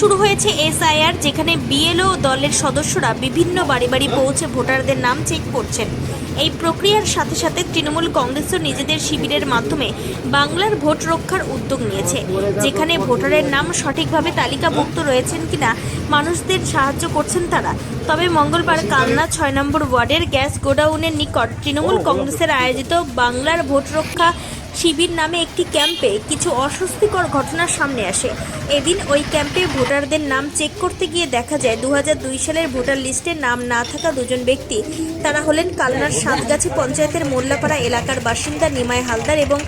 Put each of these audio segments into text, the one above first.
শুরু হয়েছে এসআইআর, যেখানে বিএলও দলের সদস্যরা বিভিন্ন বাড়ি বাড়ি পৌঁছে ভোটারদের নাম চেক করছেন। এই প্রক্রিয়ার সাথে সাথে তৃণমূল কংগ্রেসও নিজেদের শিবিরের মাধ্যমে বাংলার ভোট রক্ষার উদ্যোগ নিয়েছে, যেখানে ভোটারের নাম সঠিকভাবে তালিকাভুক্ত রয়েছেন কিনা মানুষদের সাহায্য করছেন তারা। তবে মঙ্গলবার কান্না ছয় নম্বর ওয়ার্ডের গ্যাস গোডাউনের নিকট তৃণমূল কংগ্রেসের আয়োজিত বাংলার ভোট রক্ষা শিবির নামে একটি ক্যাম্পে কিছু অস্বস্তিকর ঘটনার সামনে আসে। এদিন ওই ক্যাম্পে ভোটারদের নাম চেক করতে গিয়ে দেখা যায় দু সালের ভোটার লিস্টে নাম না থাকা দুজন ব্যক্তি। তারা হলেন কালনার সাতগাছি পঞ্চায়েতের মোল্লাপাড়া এলাকার বাসিন্দা নিমায় হালদার এবং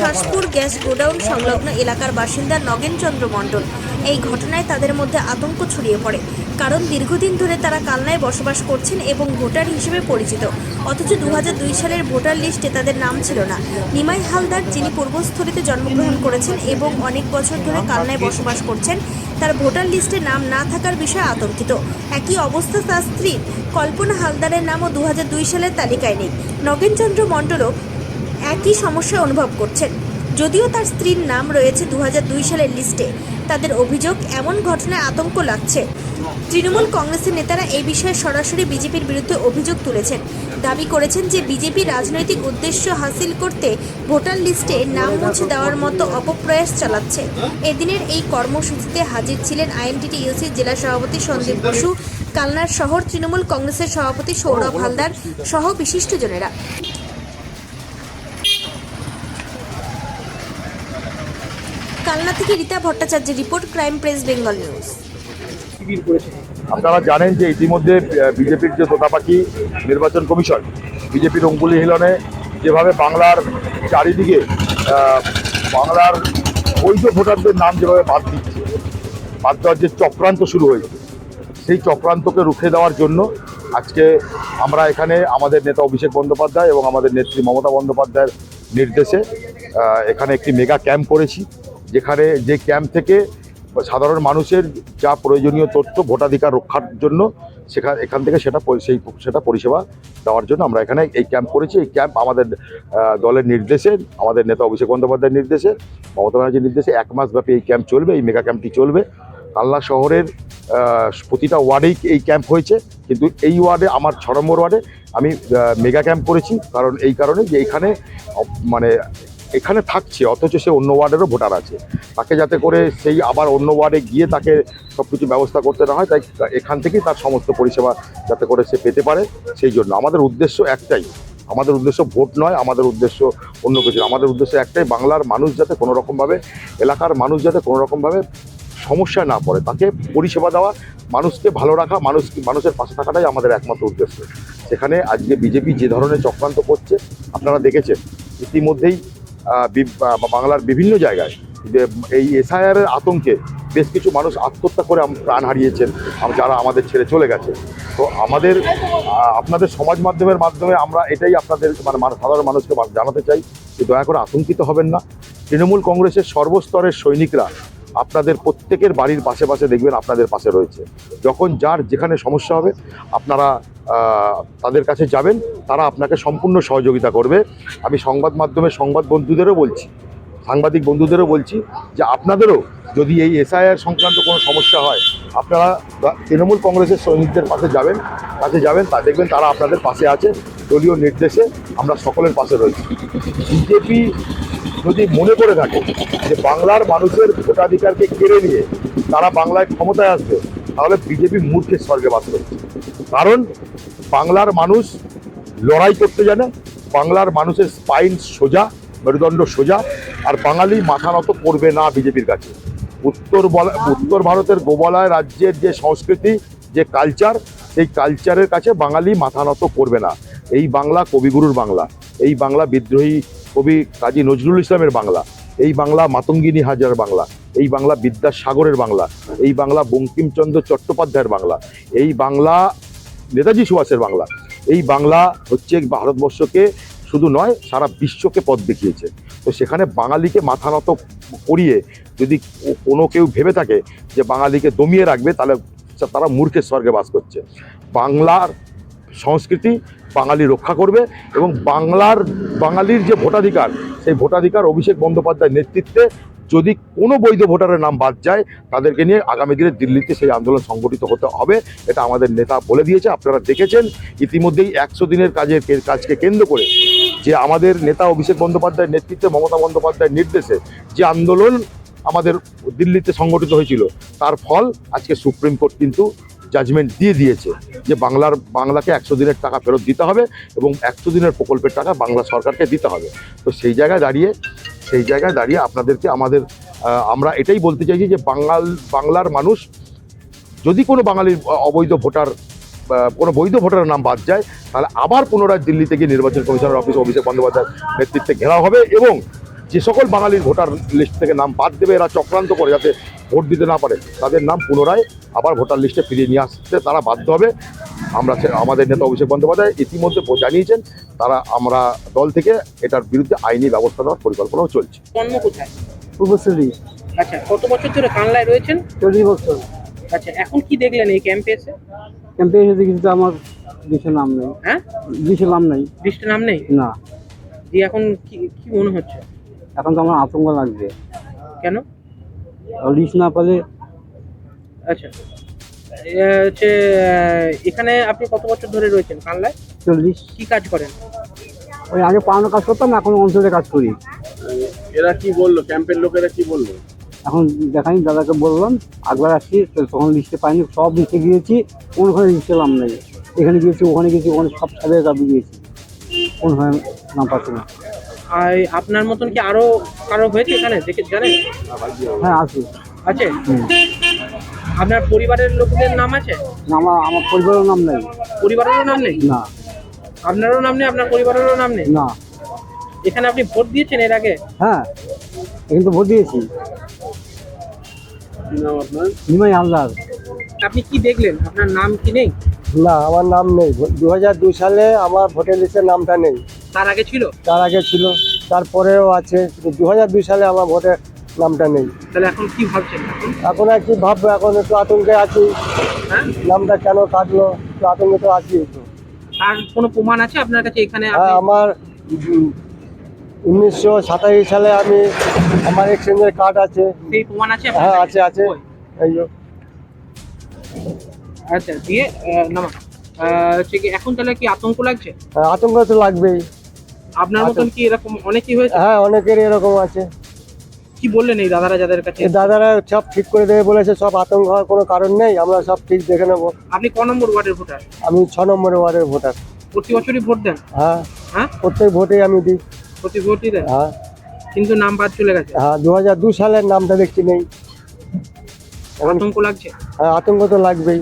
শাসপুর গ্যাস গোডাউন সংলগ্ন এলাকার বাসিন্দা নগেন চন্দ্র মণ্ডল। এই ঘটনায় তাদের মধ্যে আতঙ্ক ছড়িয়ে পড়ে। কারণ দীর্ঘদিন ধরে তারা কালনায় বসবাস করছেন এবং ভোটার হিসেবে পরিচিত। অথচ দু হাজার দুই সালের ভোটার লিস্টে তাদের নাম ছিল না। নিমাই হালদার, যিনি পূর্বস্থলীতে জন্মগ্রহণ করেছেন এবং অনেক বছর ধরে কালনায় বসবাস করছেন, তার ভোটার লিস্টে নাম না থাকার বিষয়ে আতঙ্কিত। একই অবস্থা তার স্ত্রী। কল্পনা হালদারের নামও দু হাজার দুই সালের তালিকায় নেই। নগেনচন্দ্র মণ্ডলও একই সমস্যা অনুভব করছেন। যদিও তার স্ত্রীর নাম রয়েছে দু হাজার দুই সালের লিস্টে, তাদের অভিযোগ এমন ঘটনায় আতঙ্ক লাগছে। তৃণমূল কংগ্রেসের নেতারা এই বিষয়ে সরাসরি বিজেপির বিরুদ্ধে অভিযোগ তুলেছেন। দাবি করেছেন যে বিজেপি রাজনৈতিক উদ্দেশ্য হাসিল করতে ভোটার লিস্টে নাম মুছে দেওয়ার মতো অপপ্রয়াস চালাচ্ছে। এদিনের এই কর্মসূচিতে হাজির ছিলেন আইএনটিটি ইউসির জেলা সভাপতি সন্দীপ বসু, কালনার শহর তৃণমূল কংগ্রেসের সভাপতি সৌরভ হালদার সহ বিশিষ্টজনেরা কালনা থেকে রীতা ভট্টাচার্যের report, crime press, Bengal news. আপনারা জানেন যে ইতিমধ্যে বিজেপির যে তোতাপাখি নির্বাচন কমিশন, বিজেপির অঙ্গুলি হিলনে যেভাবে বাংলার চারিদিকে বাংলার বৈধ ভোটারদের নাম যেভাবে বাদ দিচ্ছে, বাদ দেওয়ার যে চক্রান্ত শুরু হয়েছে সেই চক্রান্তকে রুখে দেওয়ার জন্য আজকে আমরা এখানে আমাদের নেতা অভিষেক বন্দ্যোপাধ্যায় এবং আমাদের নেত্রী মমতা বন্দ্যোপাধ্যায়ের নির্দেশে এখানে একটি মেগা ক্যাম্প করেছি। যেখানে যে ক্যাম্প থেকে সাধারণ মানুষের যা প্রয়োজনীয় তথ্য, ভোটাধিকার রক্ষার জন্য সেখানে, এখান থেকে সেটা সেই সেটা পরিষেবা দেওয়ার জন্য আমরা এখানে এই ক্যাম্প করেছি। এই ক্যাম্প আমাদের দলের নির্দেশে, আমাদের নেতা অভিষেক বন্দ্যোপাধ্যায়ের নির্দেশে, মমতা ব্যানার্জির নির্দেশে এক মাস ব্যাপী এই ক্যাম্প চলবে, এই মেগা ক্যাম্পটি চলবে। কালনা শহরের প্রতিটা ওয়ার্ডেই এই ক্যাম্প হয়েছে। কিন্তু এই ওয়ার্ডে, আমার ছ নম্বর ওয়ার্ডে আমি মেগা ক্যাম্প করেছি। কারণ এই কারণে যে এইখানে অ- মানে এখানে থাকছে, অথচ সে অন্য ওয়ার্ডেরও ভোটার আছে। তাকে যাতে করে সেই আবার অন্য ওয়ার্ডে গিয়ে তাকে সব কিছু ব্যবস্থা করতে না হয়, তাই এখান থেকেই তার সমস্ত পরিষেবা যাতে করে সে পেতে পারে সেই জন্য। আমাদের উদ্দেশ্য একটাই, আমাদের উদ্দেশ্য ভোট নয়, আমাদের উদ্দেশ্য অন্য কিছু আমাদের উদ্দেশ্য একটাই, বাংলার মানুষ যাতে কোনো রকমভাবে এলাকার মানুষ যাতে কোনো রকমভাবে সমস্যায় না পড়ে। তাকে পরিষেবা দেওয়া, মানুষকে ভালো রাখা, মানুষ, মানুষের পাশে থাকাটাই আমাদের একমাত্র উদ্দেশ্য। সেখানে আজকে বিজেপি যে ধরনের চক্রান্ত করছে, আপনারা দেখেছেন, ইতিমধ্যেই বাংলার বিভিন্ন জায়গায় যে এই এসআইআরের আতঙ্কে বেশ কিছু মানুষ আত্মহত্যা করে প্রাণ হারিয়েছেন যারা আমাদের ছেড়ে চলে গেছে। তো আমাদের আপনাদের সমাজ মাধ্যমের মাধ্যমে আমরা এটাই আপনাদের মানে সাধারণ মানুষকে জানাতে চাই যে দয়া করে আতঙ্কিত হবেন না। তৃণমূল কংগ্রেসের সর্বস্তরের সৈনিকরা আপনাদের প্রত্যেকের বাড়ির পাশে পাশে দেখবেন আপনাদের পাশে রয়েছে। যখন যার যেখানে সমস্যা হবে, আপনারা তাদের কাছে যাবেন, তারা আপনাকে সম্পূর্ণ সহযোগিতা করবে। আমি সংবাদ মাধ্যমে সংবাদ বন্ধুদেরও বলছি, সাংবাদিক বন্ধুদেরও বলছি যে আপনাদেরও যদি এই এসআইআর সংক্রান্ত কোনো সমস্যা হয়, আপনারা তৃণমূল কংগ্রেসের সৈনিকদের পাশে যাবেন, কাছে যাবেন, তা দেখবেন তারা আপনাদের পাশে আছে। দলীয় নির্দেশে আমরা সকলের পাশে রয়েছি। বিজেপি যদি মনে করে থাকে যে বাংলার মানুষের ভোটাধিকারকে কেড়ে নিয়ে তারা বাংলায় ক্ষমতায় আসবে, তাহলে বিজেপি মূর্খের স্বর্গে বাস করছে। কারণ বাংলার মানুষ লড়াই করতে জানে, বাংলার মানুষের স্পাইন সোজা, মেরুদণ্ড সোজা, আর বাঙালি মাথা নত করবে না বিজেপির কাছে। উত্তর উত্তর ভারতের গোবলায় রাজ্যের যে সংস্কৃতি, যে কালচার সেই কালচারের কাছে বাঙালি মাথা নত করবে না। এই বাংলা কবিগুরুর বাংলা, এই বাংলা বিদ্রোহী কবি কাজী নজরুল ইসলামের বাংলা, এই বাংলা মাতঙ্গিনী হাজার বাংলা, এই বাংলা বিদ্যাসাগরের বাংলা, এই বাংলা বঙ্কিমচন্দ্র চট্টোপাধ্যায়ের বাংলা, এই বাংলা নেতাজি সুভাষের বাংলা, এই বাংলা হচ্ছে ভারতবর্ষকে শুধু নয়, সারা বিশ্বকে পথ দেখিয়েছে। তো সেখানে বাঙালিকে মাথা নত করিয়ে যদি কোনো কেউ ভেবে থাকে যে বাঙালিকে দমিয়ে রাখবে, তাহলে তারা মূর্খের স্বর্গে বাস করছে। বাংলার সংস্কৃতি বাঙালি রক্ষা করবে এবং বাংলার, বাঙালির যে ভোটাধিকার, সেই ভোটাধিকার অভিষেক বন্দ্যোপাধ্যায়ের নেতৃত্বে যদি কোনো বৈধ ভোটারের নাম বাদ যায়, তাদেরকে নিয়ে আগামী দিনে দিল্লিতে সেই আন্দোলন সংগঠিত হতে হবে, এটা আমাদের নেতা বলে দিয়েছে, আপনারা দেখেছেন। ইতিমধ্যেই একশো দিনের কাজের কাজকে কেন্দ্র করে যে আমাদের নেতা অভিষেক বন্দ্যোপাধ্যায়ের নেতৃত্বে, মমতা বন্দ্যোপাধ্যায়ের নির্দেশে যে আন্দোলন আমাদের দিল্লিতে সংগঠিত হয়েছিল, তার ফল আজকে সুপ্রিম কোর্ট কিন্তু জাজমেন্ট দিয়ে দিয়েছে যে বাংলার, বাংলাকে একশো দিনের টাকা ফেরত দিতে হবে এবং একশো দিনের প্রকল্পের টাকা বাংলা সরকারকে দিতে হবে। তো সেই জায়গায় দাঁড়িয়ে, সেই জায়গায় দাঁড়িয়ে আপনাদেরকে আমাদের আমরা এটাই বলতে চাইছি যে বাঙাল, বাংলার মানুষ যদি কোনো বাঙালির অবৈধ ভোটার কোনো বৈধ ভোটারের নাম বাদ যায়, তাহলে আবার পুনরায় দিল্লি থেকে নির্বাচন কমিশনের অফিস অভিষেক বন্দ্যোপাধ্যায়ের নেতৃত্বে ঘেরাও হবে এবং যে সকল বাঙালির ভোটার লিস্ট থেকে নাম বাদ দেবে এরা চক্রান্ত করে যাতে ভোট দিতে না পারে তাদের নাম পুনরায় আবার ভোটার লিস্টে ফিরিয়ে নিয়ে আসতে তারা বাধ্য হবে। আমরা আমাদের নেতা অভিষেক বন্দ্যোপাধ্যায় ইতিমধ্যে জানিয়েছেন তারা আমরা দল থেকে এটার বিরুদ্ধে আইনি ব্যবস্থা নেওয়ার পরিকল্পনাও চলছে। পূর্বশ্রী আচ্ছা কত বছর ধরে কানলায় রয়েছেন? চল্লিশ বছর। আচ্ছা এখন কি দেখলেন এই ক্যাম্পে এসে? ক্যাম্পে এসে দেখি তো আমার দেশের নাম নেই। হ্যাঁ? দেশের নাম নেই। লিস্টে নাম নেই? না। যে এখন কি কি মনে হচ্ছে? এখন তো আমার আতঙ্ক লাগবে। কেন? লিস্ট না পেলে আচ্ছা। এ হচ্ছে এখানে আপনি কত বছর ধরে রয়েছেন কানলায় চল্লিশ। কি কাজ করেন? ওই আগে পাওয়ানো কাজ করতাম এখন অঞ্চলে কাজ করি। এরা কি বলল? ক্যাম্পের লোকেরা কি বলল? এখন দেখাই দাদাকে বললাম একবার আসছি তো তখন লিস্টে পাইনি সব লিস্টে গিয়েছি কোনখানে লিস্টে নাম নেই এখানে গিয়েছি ওখানে গিয়েছি ওখানে সব সাথে কাপে গিয়েছি। কোনখানে নাম পাচ্ছি না। আর আপনার মতন কি আরও কারও হয়েছে এখানে? দেখে জানেন? হ্যাঁ আছে। আছে? আপনার পরিবারের লোকদের নাম আছে? না, আমার আমার পরিবারের নাম নেই। পরিবারেরও নাম নেই? না। আপনারও নাম নেই? আপনার পরিবারেরও নাম নেই? না। এখানে আপনি ভোট দিয়েছেন এর আগে? হ্যাঁ। এখানে তো ভোট দিয়েছি। কি নাম আপনার? নিমাই হালদার। আপনি কি দেখলেন? আপনার নাম কি নেই? না আমার নাম নেই। দু হাজার দুই সালে আমার ভোটার লিস্টের নামটা নেই। তার আগে ছিল? তার আগে ছিল। তারপরেও আছে। দু হাজার দুই সালে আমার ভোটের নামটা নেই। তাহলে এখন কি ভাবছেন এখন? আর কি ভাববো এখন একটু আতঙ্কে আছি। হ্যাঁ? নামটা কেন কাটলো? একটু আতঙ্কে তো আছি একটু। আর কোনো প্রমাণ আছে আপনার কাছে এখানে হ্যাঁ আমার উনিশশো সাতাশি সালে আমি আমার এক্সচেঞ্জের কার্ড আছে। সেই প্রমাণ আছে হ্যাঁ আছে আছে? এই যে। আচ্ছা দিয়ে নামা। হচ্ছে কি এখন তাহলে কি আতঙ্ক লাগছে? হ্যাঁ, আতঙ্ক তো লাগবেই। আপনার মতন কি এরকম অনেকেই হয়েছে? হ্যাঁ অনেকেরই এরকম আছে। কি বললেন এই দাদারা যাদের কাছে? এই দাদারা সব ঠিক করে দেবে বলেছে সব আতঙ্ক হওয়ার কোনো কারণ নেই আমরা সব ঠিক দেখে নেব। আপনি ক নম্বর ওয়ার্ডের ভোটার? আমি ছ নম্বরের ওয়ার্ডের ভোটার। প্রতি বছরই ভোট দেন? হ্যাঁ। হ্যাঁ? প্রত্যেক ভোটে আমি দিই। প্রতি ভোটই দেন? হ্যাঁ। কিন্তু নাম বাদ চলে গেছে? হ্যাঁ দু হাজার দু সালের নামটা দেখছি নেই। আতঙ্ক লাগছে? হ্যাঁ, আতঙ্ক তো লাগবেই।